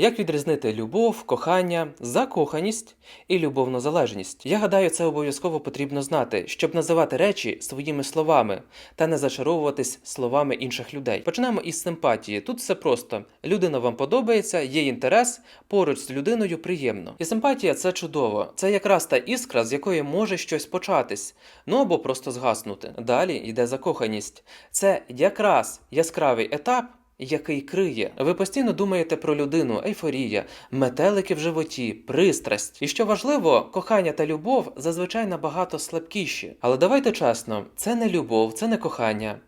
Як відрізнити любов, кохання, закоханість і любовну залежність? Я гадаю, це обов'язково потрібно знати, щоб називати речі своїми словами та не зачаровуватись словами інших людей. Почнемо із симпатії. Тут все просто: людина вам подобається, є інтерес, поруч з людиною приємно. І симпатія це чудово. Це якраз та іскра, з якої може щось початись, ну або просто згаснути. Далі йде закоханість. Це якраз яскравий етап який криє. Ви постійно думаєте про людину, ейфорія, метелики в животі, пристрасть. І що важливо, кохання та любов зазвичай набагато слабкіші. Але давайте чесно, це не любов, це не кохання.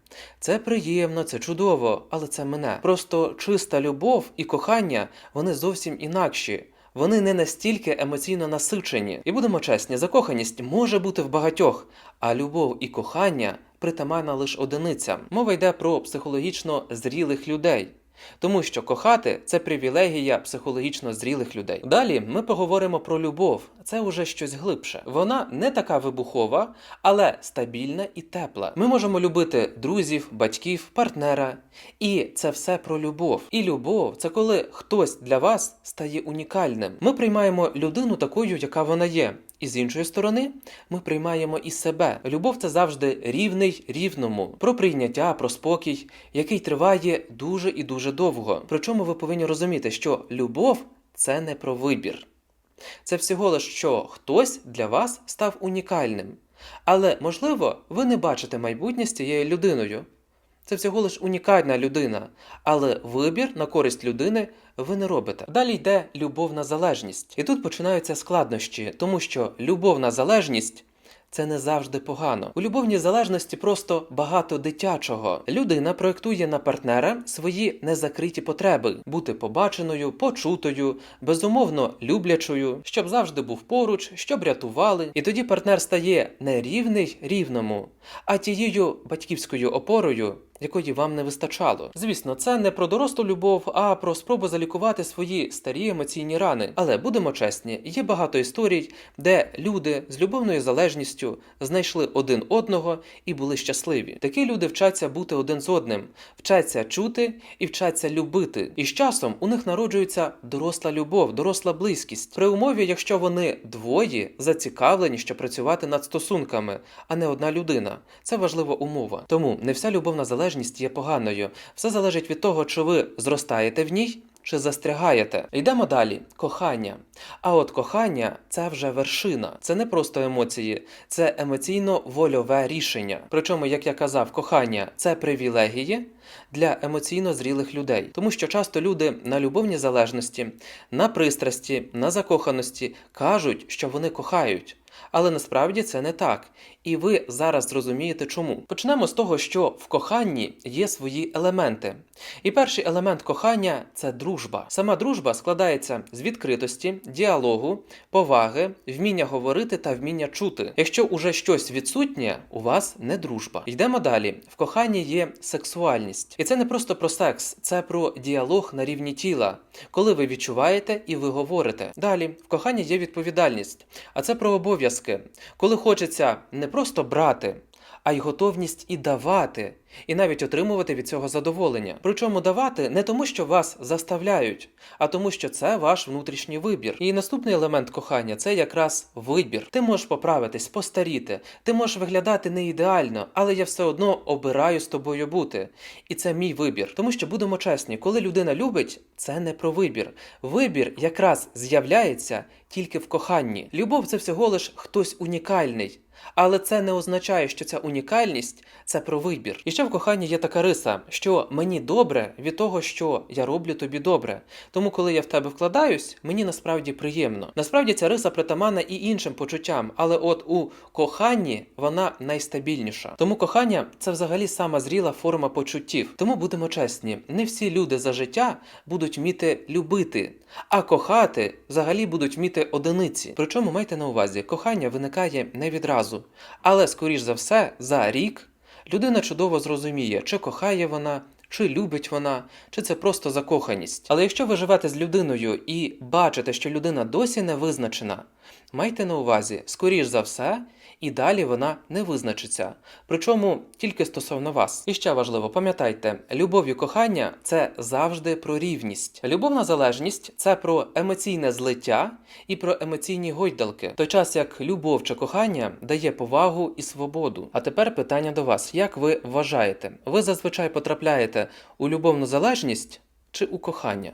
Це приємно, це чудово, але це мене. Просто чиста любов і кохання вони зовсім інакші. Вони не настільки емоційно насичені. І будемо чесні, закоханість може бути в багатьох, а любов і кохання притаманна лише одиницям. Мова йде про психологічно зрілих людей. Тому що кохати це привілегія психологічно зрілих людей. Далі ми поговоримо про любов. Це вже щось глибше. Вона не така вибухова, але стабільна і тепла. Ми можемо любити друзів, батьків, партнера. І це все про любов. І любов це коли хтось для вас стає унікальним. Ми приймаємо людину такою, яка вона є. І з іншої сторони, ми приймаємо і себе. Любов це завжди рівний рівному, про прийняття, про спокій, який триває дуже і дуже довго. Причому ви повинні розуміти, що любов це не про вибір. Це всього лиш, що хтось для вас став унікальним. Але, можливо, ви не бачите майбутнє з цією людиною. Це всього лиш унікальна людина, але вибір на користь людини ви не робите. Далі йде любовна залежність. І тут починаються складнощі, тому що любовна залежність. Це не завжди погано. У любовній залежності просто багато дитячого. Людина проєктує на партнера свої незакриті потреби: бути побаченою, почутою, безумовно люблячою, щоб завжди був поруч, щоб рятували. І тоді партнер стає не рівний рівному, а тією батьківською опорою, якої вам не вистачало. Звісно, це не про дорослу любов, а про спробу залікувати свої старі емоційні рани. Але будемо чесні, є багато історій, де люди з любовною залежністю знайшли один одного і були щасливі. Такі люди вчаться бути один з одним, вчаться чути і вчаться любити. І з часом у них народжується доросла любов, доросла близькість. При умові, якщо вони двоє зацікавлені, щоб працювати над стосунками, а не одна людина. Це важлива умова. Тому не вся любовна залежність є поганою. Все залежить від того, чи ви зростаєте в ній. Чи застрягаєте? Йдемо далі. Кохання. А от кохання це вже вершина. Це не просто емоції, це емоційно-вольове рішення. Причому, як я казав, кохання це привілегії для емоційно зрілих людей. Тому що часто люди на любовній залежності, на пристрасті, на закоханості кажуть, що вони кохають. Але насправді це не так. І ви зараз зрозумієте чому. Почнемо з того, що в коханні є свої елементи. І перший елемент кохання це дружба. Сама дружба складається з відкритості, діалогу, поваги, вміння говорити та вміння чути. Якщо уже щось відсутнє, у вас не дружба. Йдемо далі. В коханні є сексуальність. І це не просто про секс, це про діалог на рівні тіла, коли ви відчуваєте і ви говорите. Далі в коханні є відповідальність, а це про обов'язки, коли хочеться не просто брати, а й готовність і давати, і навіть отримувати від цього задоволення. Причому давати не тому, що вас заставляють, а тому, що це ваш внутрішній вибір. І наступний елемент кохання це якраз вибір. Ти можеш поправитись, постаріти, ти можеш виглядати не ідеально, але я все одно обираю з тобою бути. І це мій вибір. Тому що будемо чесні, коли людина любить, це не про вибір. Вибір якраз з'являється тільки в коханні. Любов це всього лиш хтось унікальний. Але це не означає, що ця унікальність це про вибір. І ще в коханні є така риса, що мені добре від того, що я роблю тобі добре. Тому, коли я в тебе вкладаюсь, мені насправді приємно. Насправді ця риса притаманна і іншим почуттям, але от у коханні вона найстабільніша. Тому кохання це взагалі сама зріла форма почуттів. Тому будемо чесні, не всі люди за життя будуть вміти любити, а кохати взагалі будуть вміти одиниці. Причому майте на увазі, кохання виникає не відразу. Але, скоріш за все, за рік людина чудово зрозуміє, чи кохає вона, чи любить вона, чи це просто закоханість. Але якщо ви живете з людиною і бачите, що людина досі не визначена, майте на увазі, скоріш за все, і далі вона не визначиться. Причому тільки стосовно вас. І ще важливо, пам'ятайте, любов і кохання це завжди про рівність. Любовна залежність це про емоційне злиття і про емоційні гойдалки, той час як любов чи кохання дає повагу і свободу. А тепер питання до вас: як ви вважаєте, ви зазвичай потрапляєте у любовну залежність чи у кохання?